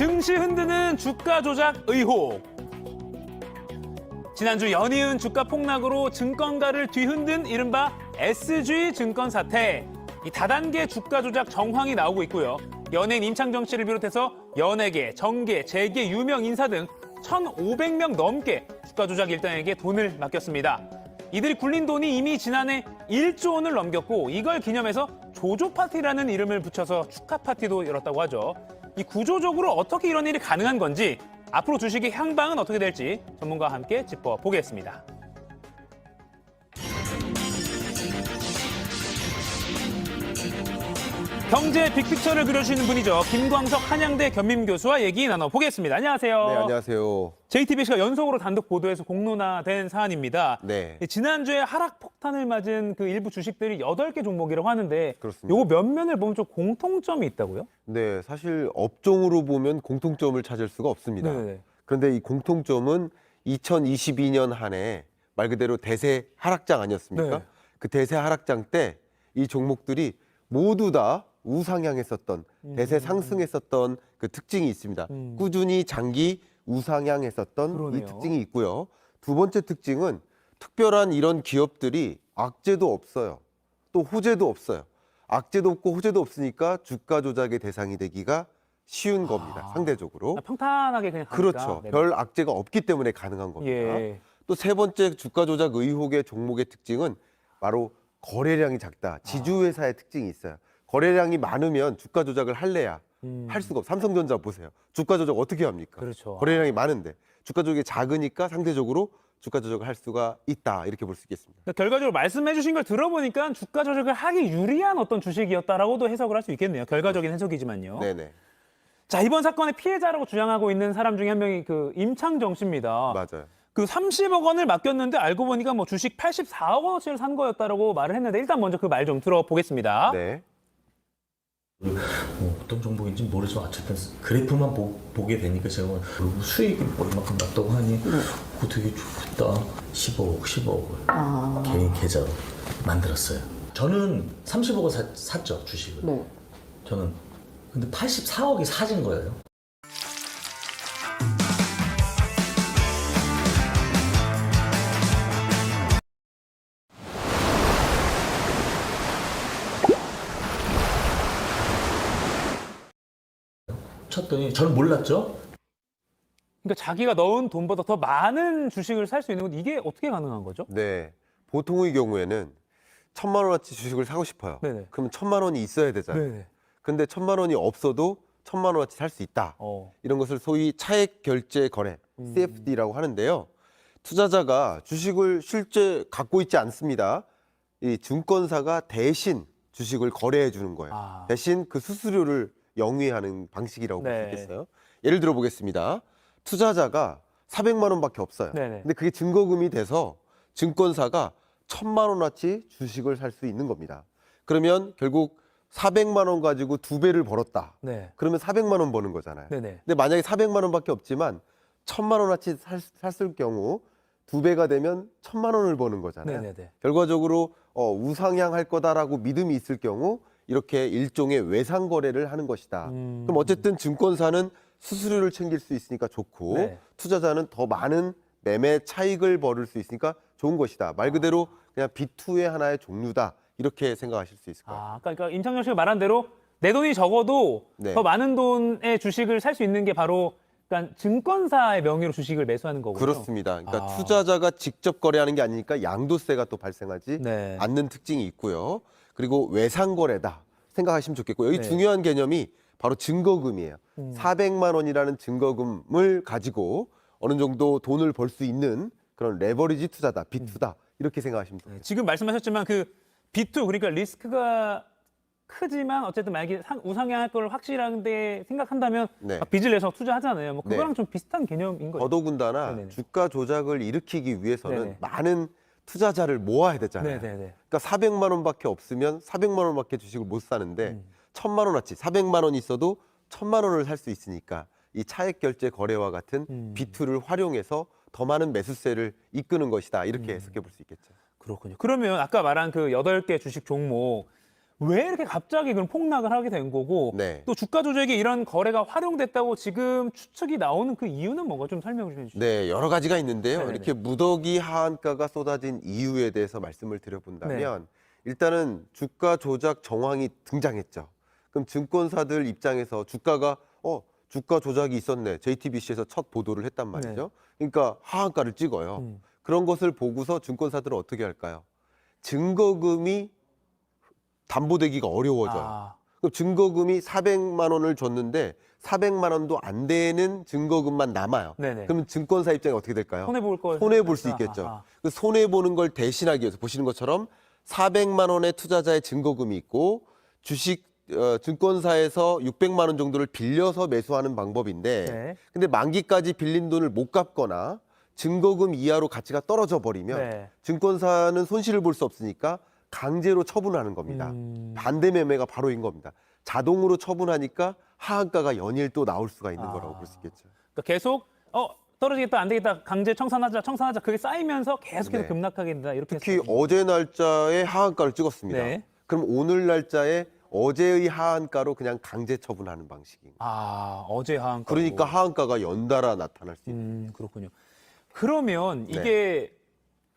증시 흔드는 주가 조작 의혹. 지난주 연이은 주가 폭락으로 증권가를 뒤흔든 이른바 SG 증권 사태. 이 다단계 주가 조작 정황이 나오고 있고요. 연예인 임창정 씨를 비롯해서 연예계, 정계, 재계 유명 인사 등 1,500명 넘게 주가 조작 일당에게 돈을 맡겼습니다. 이들이 굴린 돈이 이미 지난해 1조 원을 넘겼고 이걸 기념해서 조조 파티라는 이름을 붙여서 축하 파티도 열었다고 하죠. 이 구조적으로 어떻게 이런 일이 가능한 건지 앞으로 주식의 향방은 어떻게 될지 전문가와 함께 짚어보겠습니다. 경제 빅픽처를 그려주시는 분이죠. 김광석 한양대 겸임 교수와 얘기 나눠보겠습니다. 안녕하세요. 네, 안녕하세요. JTBC가 연속으로 단독 보도해서 공론화된 사안입니다. 네. 지난주에 하락 폭탄을 맞은 그 일부 주식들이 8개 종목이라고 하는데 그렇습니다. 요거 몇 면을 보면 좀 공통점이 있다고요? 네, 사실 업종으로 보면 공통점을 찾을 수가 없습니다. 네네. 그런데 이 공통점은 2022년 한 해 말 그대로 대세 하락장 아니었습니까? 네. 그 대세 하락장 때 이 종목들이 모두 다 우상향했었던 대세 상승했었던 그 특징이 있습니다. 음. 꾸준히 장기 우상향했었던 그러네요. 이 특징이 있고요. 두 번째 특징은 특별한 이런 기업들이 악재도 없어요. 또 호재도 없어요. 악재도 없고 호재도 없으니까 주가 조작의 대상이 되기가 쉬운 겁니다. 아. 상대적으로. 평탄하게 그냥 가니까. 그렇죠. 네. 별 악재가 없기 때문에 가능한 겁니다. 예. 또 세 번째 주가 조작 의혹의 종목의 특징은 바로 거래량이 작다. 지주회사의 특징이 있어요. 거래량이 많으면 주가 조작을 할래야 음. 할 수가 없어. 삼성전자 보세요. 주가 조작 어떻게 합니까? 그렇죠. 거래량이 많은데 주가 조작이 작으니까 상대적으로 주가 조작을 할 수가 있다. 이렇게 볼 수 있겠습니다. 그러니까 결과적으로 말씀해 주신 걸 들어보니까 주가 조작을 하기 유리한 어떤 주식이었다라고도 해석을 할 수 있겠네요. 결과적인 해석이지만요. 네네. 자, 이번 사건의 피해자라고 주장하고 있는 사람 중에 한 명이 그 임창정 씨입니다. 맞아요. 그 30억 원을 맡겼는데 알고 보니까 뭐 주식 84억 원어치를 산 거였다라고 말을 했는데 일단 먼저 그 말 좀 들어보겠습니다. 네. 뭐 어떤 종목인지 모르지만 어쨌든 그래프만 보, 게 되니까 제가 뭐 수익이 뭐 이만큼 났다고 하니 그거 되게 좋겠다. 15억 10억을 개인 계좌로 만들었어요. 저는 30억을 사, 샀죠 주식을. 네. 저는. 근데 84억이 사진 거예요 쳤더니 저는 몰랐죠 그러니까 자기가 넣은 돈보다 더 많은 주식을 살 수 있는 건 이게 어떻게 가능한 거죠? 네. 보통의 경우에는 천만 원어치 주식을 사고 싶어요. 네네. 그럼 천만 원이 있어야 되잖아요. 네. 근데 천만 원이 없어도 천만 원어치 살 수 있다. 어. 이런 것을 소위 차액 결제 거래 음. CFD라고 하는데요. 투자자가 주식을 실제 갖고 있지 않습니다. 이 증권사가 대신 주식을 거래해 주는 거예요. 아. 대신 그 수수료를 영위하는 방식이라고 볼 네. 수 있겠어요. 예를 들어 보겠습니다. 투자자가 400만 원밖에 없어요. 네네. 근데 그게 증거금이 돼서 증권사가 1000만 원어치 주식을 살 수 있는 겁니다. 그러면 결국 400만 원 가지고 두 배를 벌었다. 네. 그러면 400만 원 버는 거잖아요. 네네. 근데 만약에 400만 원밖에 없지만 1000만 원어치 살, 샀을 경우 두 배가 되면 1000만 원을 버는 거잖아요. 네네네. 결과적으로 어, 우상향할 거다라고 믿음이 있을 경우 이렇게 일종의 외상 거래를 하는 것이다. 음. 그럼 어쨌든 증권사는 수수료를 챙길 수 있으니까 좋고 네. 투자자는 더 많은 매매 차익을 벌을 수 있으니까 좋은 것이다. 말 그대로 그냥 B2의 하나의 종류다. 이렇게 생각하실 수 있을 거예요. 아, 그러니까 임창정 씨가 말한 대로 내 돈이 적어도 네. 더 많은 돈의 주식을 살 수 있는 게 바로 그러니까 증권사의 명의로 주식을 매수하는 거군요. 그렇습니다. 그러니까 아. 투자자가 직접 거래하는 게 아니니까 양도세가 또 발생하지 네. 않는 특징이 있고요. 그리고 외상 거래다 생각하시면 좋겠고 여기 네. 중요한 개념이 바로 증거금이에요. 음. 400만 원이라는 증거금을 가지고 어느 정도 돈을 벌 수 있는 그런 레버리지 투자다, 비투다 이렇게 생각하시면 돼요. 네, 지금 말씀하셨지만 그 B2 그러니까 리스크가 크지만 어쨌든 만약에 상- 우상향할 걸 확실한데 생각한다면 네. 막 빚을 내서 투자하잖아요. 뭐 그거랑 네. 좀 비슷한 개념인 거예요. 더더군다나 네네네. 주가 조작을 일으키기 위해서는 네네. 많은 투자자를 모아야 되잖아요. 네네네. 그러니까 400만 원밖에 없으면 400만 원밖에 주식을 못 사는데 음. 1000만 원어치 400만 원 있어도 1000만 원을 살 수 있으니까 이 차액 결제 거래와 같은 음. 비투를 활용해서 더 많은 매수세를 이끄는 것이다. 음. 이렇게 해석해 볼 수 있겠죠. 그렇군요. 그러면 아까 말한 그 여덟 개 주식 종목 왜 이렇게 갑자기 그런 폭락을 하게 된 거고 네. 또 주가 조작에 이런 거래가 활용됐다고 지금 추측이 나오는 그 이유는 뭔가 좀 설명을 좀 해주시죠. 네, 여러 가지가 있는데요. 네네네. 이렇게 무더기 하한가가 쏟아진 이유에 대해서 말씀을 드려본다면 일단은 주가 조작 정황이 등장했죠. 그럼 증권사들 입장에서 주가가 어 주가 조작이 있었네. JTBC에서 첫 보도를 했단 말이죠. 그러니까 하한가를 찍어요. 음. 그런 것을 보고서 증권사들은 어떻게 할까요? 증거금이 담보되기가 어려워져요. 아, 그럼 증거금이 400만 원을 줬는데 400만 원도 안 되는 증거금만 남아요. 네네. 그러면 증권사 입장에 어떻게 될까요? 손해 볼 걸. 손해 볼 수. 있겠죠. 아, 아. 그 손해 보는 걸 대신하기 위해서 보시는 것처럼 400만 원의 투자자의 증거금이 있고 주식 어, 증권사에서 600만 원 정도를 빌려서 매수하는 방법인데 네. 근데 만기까지 빌린 돈을 못 갚거나 증거금 이하로 가치가 떨어져 버리면 네. 증권사는 손실을 볼 수 없으니까 강제로 처분하는 겁니다. 음. 반대 매매가 바로인 겁니다. 자동으로 처분하니까 하한가가 연일 또 나올 수가 있는 아. 거라고 볼 수 있겠죠. 그러니까 계속 어 떨어지겠다 안 되겠다 강제 청산하자 청산하자 그게 쌓이면서 계속해서 네. 급락하게 된다 이렇게 특히 해석하시면 어제 날짜에 하한가를 찍었습니다. 네. 그럼 오늘 날짜에 어제의 하한가로 그냥 강제 처분하는 방식인 거예요. 아 어제 하한 그러니까 하한가가 연달아 나타날 수 있는 음 그렇군요. 그러면 네. 이게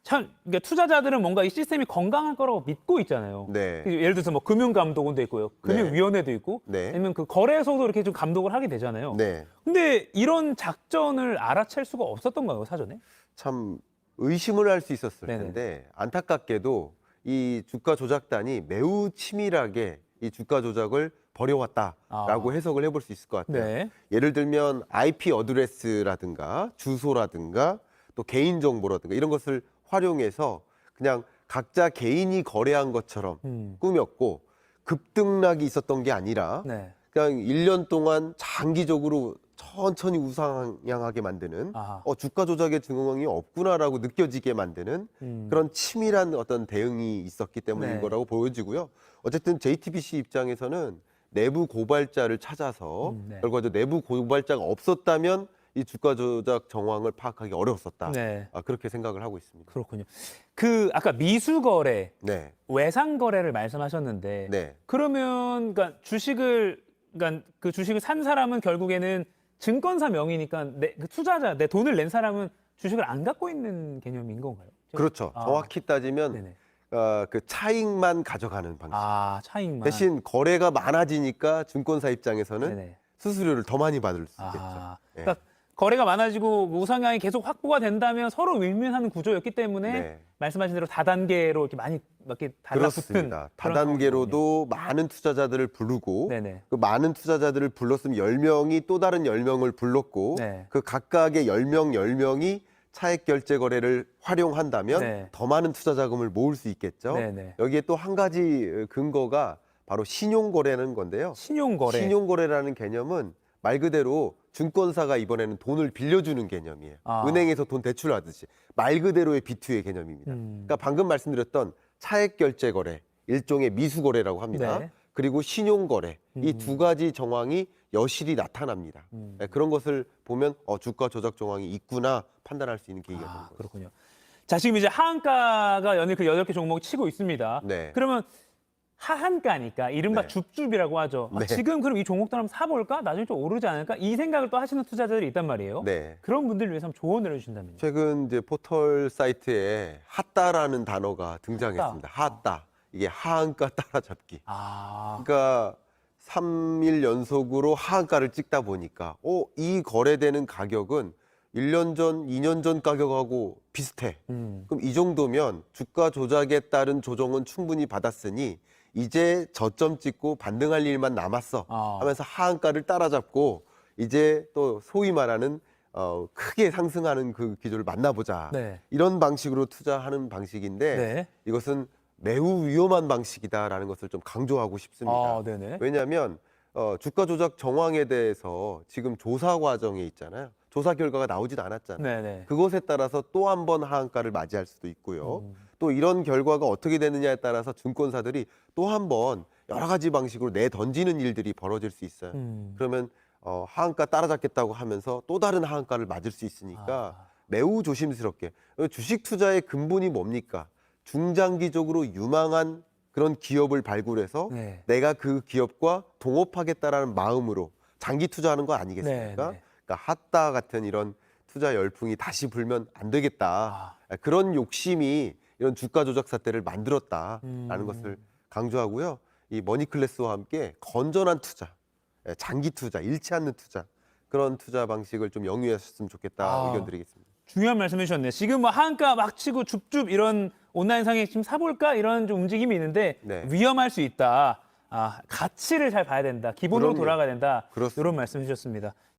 참 그러니까 투자자들은 뭔가 이 시스템이 건강할 거라고 믿고 있잖아요. 네. 예를 들어서 뭐 금융감독원도 있고요, 금융위원회도 있고, 네. 아니면 그 거래소도 이렇게 좀 감독을 하게 되잖아요. 네. 근데 이런 작전을 알아챌 수가 없었던가요 사전에? 참 의심을 할 수 있었을 네네. 텐데 안타깝게도 이 주가 조작단이 매우 치밀하게 이 주가 조작을 벌여왔다라고 아. 해석을 해볼 수 있을 것 같아요. 네. 예를 들면 IP 어드레스라든가 주소라든가 또 개인 정보라든가 이런 것을 활용해서 그냥 각자 개인이 거래한 것처럼 음. 꾸몄고 급등락이 있었던 게 아니라 네. 그냥 1년 동안 장기적으로 천천히 우상향하게 만드는 아하. 어, 주가 조작의 증언이 없구나라고 느껴지게 만드는 음. 그런 치밀한 어떤 대응이 있었기 때문인 네. 거라고 보여지고요. 어쨌든 JTBC 입장에서는 내부 고발자를 찾아서 음, 네. 결과적으로 내부 고발자가 없었다면 이 주가 조작 정황을 파악하기 어려웠었다. 네. 아, 그렇게 생각을 하고 있습니다. 그렇군요. 그 아까 미수 거래, 네, 외상 거래를 말씀하셨는데 네, 그러면 그러니까 주식을 그러니까 그 주식을 산 사람은 결국에는 증권사 명의니까 내, 그 투자자 내 돈을 낸 사람은 주식을 안 갖고 있는 개념인 건가요? 그렇죠. 아. 정확히 따지면 네네. 어, 그 차익만 가져가는 방식. 아 차익만 대신 거래가 많아지니까 증권사 입장에서는 네네. 수수료를 더 많이 받을 수 있겠죠. 아, 예. 그러니까 거래가 많아지고 우상향이 계속 확보가 된다면 서로 윈윈하는 구조였기 때문에 네. 말씀하신 대로 다단계로 이렇게 많이 이렇게 달라붙은 그렇습니다. 다단계로도 많은 투자자들을 부르고 네네. 그 많은 투자자들을 불렀으면 10명이 또 다른 10명을 불렀고 네. 그 각각의 10명, 10명이 차액 결제 거래를 활용한다면 네. 더 많은 투자 자금을 모을 수 있겠죠. 네네. 여기에 또 한 가지 근거가 바로 신용 거래는 건데요. 신용 거래. 신용 거래라는 개념은 말 그대로 증권사가 이번에는 돈을 빌려주는 개념이에요. 아. 은행에서 돈 대출하듯이 말 그대로의 B2의 개념입니다. 음. 그러니까 방금 말씀드렸던 차액 결제 거래, 일종의 미수 거래라고 합니다. 네. 그리고 신용 거래 이 음. 두 가지 정황이 여실히 나타납니다. 음. 네, 그런 것을 보면 어, 주가 조작 정황이 있구나 판단할 수 있는 계기가 되는 아, 거죠. 그렇군요. 자, 지금 이제 하한가가 연일 그 여덟 개 종목이 치고 있습니다. 네. 그러면 하한가니까 이른바 네. 줍줍이라고 하죠. 아, 네. 지금 그럼 이 종목들 한번 사볼까? 나중에 좀 오르지 않을까? 이 생각을 또 하시는 투자자들이 있단 말이에요. 네. 그런 분들을 위해서 한번 조언을 해주신다면요. 최근 이제 포털 사이트에 핫다라는 단어가 등장했습니다. 핫다. 이게 하한가 따라잡기. 아, 그러니까 3일 연속으로 하한가를 찍다 보니까 어, 이 거래되는 가격은 1년 전, 2년 전 가격하고 비슷해. 음, 그럼 이 정도면 주가 조작에 따른 조정은 충분히 받았으니 이제 저점 찍고 반등할 일만 남았어 아. 하면서 하한가를 따라잡고 이제 또 소위 말하는 어, 크게 상승하는 그 기조를 만나보자. 네. 이런 방식으로 투자하는 방식인데 네. 이것은 매우 위험한 방식이다라는 것을 좀 강조하고 싶습니다. 아, 네네. 왜냐하면 어, 주가 조작 정황에 대해서 지금 조사 과정에 있잖아요. 조사 결과가 나오지도 않았잖아요. 네네. 그것에 따라서 또 한 번 하한가를 맞이할 수도 있고요. 음. 또 이런 결과가 어떻게 되느냐에 따라서 증권사들이 또 한 번 여러 가지 방식으로 내 던지는 일들이 벌어질 수 있어요. 음. 그러면 어, 하한가 따라잡겠다고 하면서 또 다른 하한가를 맞을 수 있으니까 아. 매우 조심스럽게 주식 투자의 근본이 뭡니까? 중장기적으로 유망한 그런 기업을 발굴해서 네. 내가 그 기업과 동업하겠다라는 마음으로 장기 투자하는 거 아니겠습니까? 네, 네. 그러니까 핫다 같은 이런 투자 열풍이 다시 불면 안 되겠다. 아. 그런 욕심이 이런 주가 조작 사태를 만들었다라는 음. 것을 강조하고요. 이 머니클래스와 함께 건전한 투자, 예, 장기 투자, 잃지 않는 투자 그런 투자 방식을 좀 영위하셨으면 좋겠다 아. 의견 드리겠습니다. 중요한 말씀해 주셨네 요. 지금 뭐 한가 막 치고 줍줍 이런 온라인 상에 지금 사볼까 이런 좀 움직임이 있는데 네. 위험할 수 있다. 아, 가치를 잘 봐야 된다. 기본으로 그럼요. 돌아가야 된다. 그렇습니다. 이런 말씀 해 주셨습니다.